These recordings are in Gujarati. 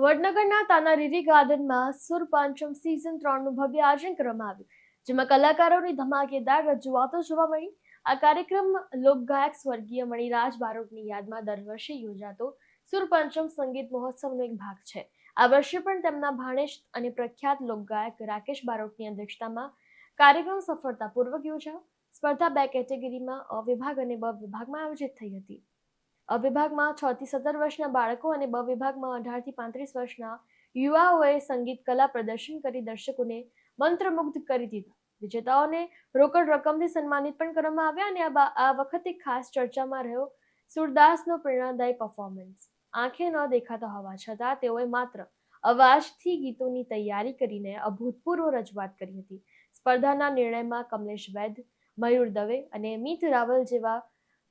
વડનગરના તાનારીરી ગાર્ડનમાં સુર પાંચમ સીઝન ત્રણનું ભવ્ય આયોજન કરવામાં આવ્યું, જેમાં કલાકારોની ધમાકેદાર રજૂઆતો જોવા મળી. આ કાર્યક્રમ લોકગાયક સ્વર્ગીય મણિરાજ બારોટની યાદમાં દર વર્ષે યોજાતો સુર પંચમ સંગીત મહોત્સવનો એક ભાગ છે. આ વર્ષે પણ તેમના ભાણેજ અને પ્રખ્યાત લોકગાયક રાકેશ બારોટની અધ્યક્ષતામાં કાર્યક્રમ સફળતાપૂર્વક યોજાયો. સ્પર્ધા બે કેટેગરીમાં અ વિભાગ અને બ વિભાગમાં આયોજિત થઈ હતી. અ વિભાગમાં છ થી સત્તર વર્ષના બાળકો અને બ વિભાગમાં અઢારથી પાંત્રીસ વર્ષના યુવાઓએ સંગીત, કલા પ્રદર્શન કરી દર્શકોને મંત્રમુગ્ધ કરી દીધા. વિજેતાઓને રોકડ રકમથી સન્માનિત પણ કરવામાં આવ્યા અને આ વખતે ખાસ ચર્ચામાં રહ્યો સુરદાસનો પ્રેરણાદાયી પરફોર્મન્સ આંખે ન દેખાતા હોવા છતાં તેઓએ માત્ર અવાજથી ગીતોની તૈયારી કરીને અભૂતપૂર્વ રજૂઆત કરી હતી. સ્પર્ધાના નિર્ણયમાં કમલેશ વૈદ મયુર દવે અને મીત રાવલ જેવા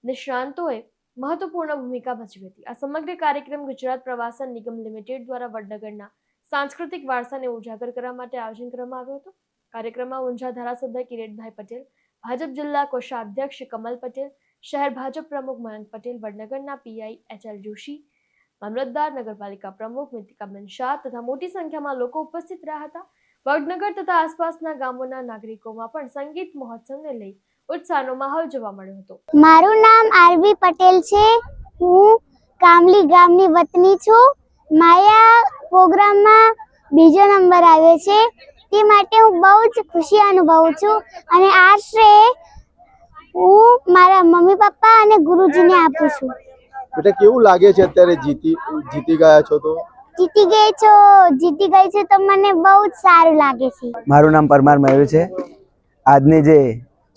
નિષ્ણાંતોએ મહત્વપૂર્ણ ભૂમિકા ભજવી હતી. આ સમગ્ર કાર્યક્રમ ગુજરાત પ્રવાસન નિગમ લિમિટેડ દ્વારા વડનગરના સાંસ્કૃતિક વારસાને ઉજાગર કરવા માટે આયોજન કરવામાં આવ્યો હતો. કાર્યક્રમમાં ઊંઝા ધારાસભ્ય કિરીટભાઈ પટેલ, ભાજપ જિલ્લા કોષાધ્યક્ષ કમલ પટેલ, શહેર ભાજપ પ્રમુખ મયંક પટેલ, વડનગરના પીઆઈ એચ એલ જોશી, મામલતદાર નગરપાલિકા પ્રમુખ મિતિકાબેન શાહ તથા મોટી સંખ્યામાં લોકો ઉપસ્થિત રહ્યા હતા. વડનગર તથા આસપાસના ગામોના નાગરિકોમાં પણ સંગીત મહોત્સવને લઈ ઉત્સાહનો માહોલ જોવા મળ્યો હતો. મારું નામ આરબી પટેલ છે. હું કામલી ગામની વતની છું. માયા પ્રોગ્રામમાં બીજો નંબર આવ્યો છે. તે માટે હું બહુ જ ખુશી અનુભવું છું અને આ શ્રેય હું મારા મમ્મી પપ્પા અને ગુરુજીને આપું છું. એટલે કેવું લાગે છે અત્યારે જીતી જીતી ગયા છો તો? જીતી ગઈ છો જીતી ગઈ છો તો મને બહુ જ સારું લાગે છે. મારું નામ પરમાર મયુર છે. આજની જે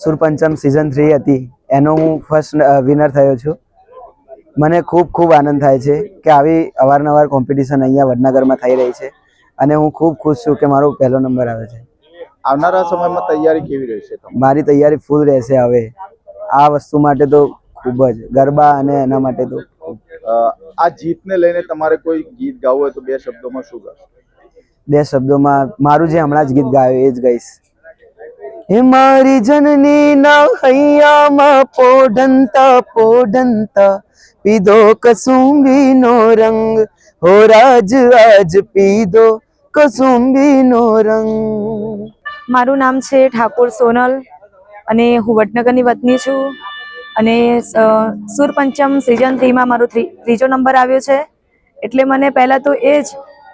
સુરપંચમ સિઝન થ્રી હતી. એનો હું ફર્સ્ટ વિનર થયો છું. મને ખૂબ ખૂબ આનંદ થાય છે કે આવી અવારનવાર કોમ્પિટિશન અહીંયા વડનગરમાં થઈ રહી છે. અને હું ખૂબ ખુશ છું કે મારો પહેલો નંબર આવે છે. આવનારા સમયમાં તૈયારી કેવી રહેશે મારી તૈયારી ફૂલ રહેશે હવે. આ વસ્તુ માટે તો ખૂબ જ ગરબા અને એના માટે તો આ જીતને લઈને તમારે કોઈ ગીત ગાવું હોય તો બે શબ્દોમાં શું ગાશો? બે શબ્દોમાં મારું જે હમણાં જ ગીત ગાયું એ જ ગઈશ. હે મારી જનની ના હૈયામાં પોઢંતા પોઢંતા. પીધો કસુંબીનો રંગ, હો રાજ આજ પીધો કસુંબીનો રંગ. મારું નામ છે ઠાકોર સોનલ અને હું વડનગરની વતની છું. અને સુરપંચમ સિઝન થ્રીમાં મારો ત્રીજો નંબર આવ્યો છે. એટલે મને પહેલાં તો એ જ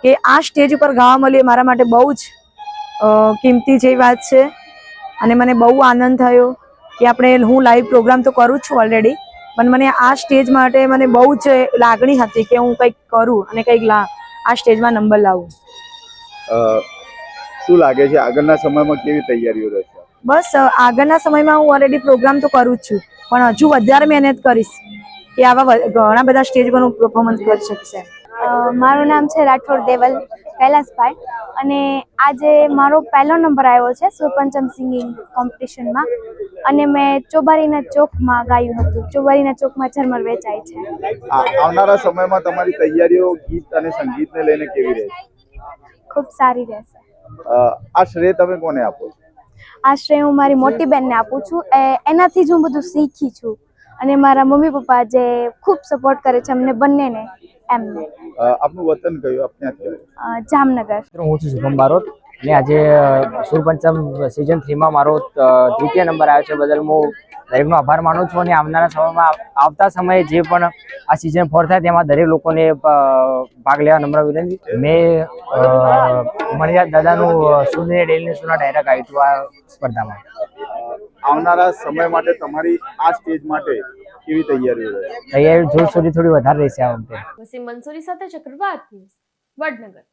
કે આ સ્ટેજ ઉપર ગાવા મળ્યું મારા માટે બહુ જ કિંમતી જેવી વાત છે. અને મને બહુ આનંદ થયો કે આપણે હું લાઈવ પ્રોગ્રામ તો કરું છું ઓલરેડી પણ મને આ સ્ટેજ માટે મને બહુ જ લાગણી હતી કે હું કંઈક કરું અને કંઈક લા આ સ્ટેજમાં નંબર લાવું. અ, શું લાગે છે આગળના સમયમાં કેવી તૈયારીઓ રહેશે? બસ આગળના સમયમાં હું ઓલરેડી પ્રોગ્રામ તો કરું જ છું પણ હજુ વધારે મહેનત કરીશ કે આવા ઘણા બધા સ્ટેજ પર હું પરફોર્મન્સ કરી શકશે. મારું નામ છે રાઠોડ દેવલ કૈલાસભાઈ. અને આજે મારો પહેલો નંબર આવ્યો છે સુરપંચમ સિંગિંગ કોમ્પિટિશનમાં. અને મેં ચોબારીના ચોકમાં ગાયું હતું. ચોબારીના ચોકમાં ઝરમર વેચાય છે. આવનારા સમયમાં તમારી તૈયારીઓ ગીત અને સંગીતને લઈને કેવી રહેશે? ખૂબ સારી રહેશે. આ શ્રેય તમે કોને આપો આ શ્રેય હું મારી મોટી બેનને આપું છું. એ- એનાથી જ હું બધું શીખી છું. અને મારા મમ્મી પપ્પા જે ખૂબ સપોર્ટ કરે છે અમને બંનેને. એમને આપનું વતન કયું? આપને જામનગર. હું છું શુભમ બારોટ. મેં આજે સુરપંચમ સિઝન થ્રીમાં મારો દ્વિતીય નંબર આવ્યો છે. બદલ હું દરેકનો આભાર માનું છું અને આવનારા સમયમાં આવતા સમયે જે પણ આ સિઝન ફોર થાય તેમાં દરેક લોકોને ભાગ લેવા નમ્ર વિનંતી. મેં મણિરાજ દાદાનું અ, ડેલીને સુના ડાયરેક્ટ આવ્યું હતું આ સ્પર્ધામાં. આવનારા સમય માટે તમારી આ સ્ટેજ માટે કેવી તૈયારીઓ રહે? તૈયારી જોર સુધી થોડી વધારે રહેશે આ વખતે. વસીમ મંસૂરી સાથે ચક્રવાત ન્યૂઝ વડનગર.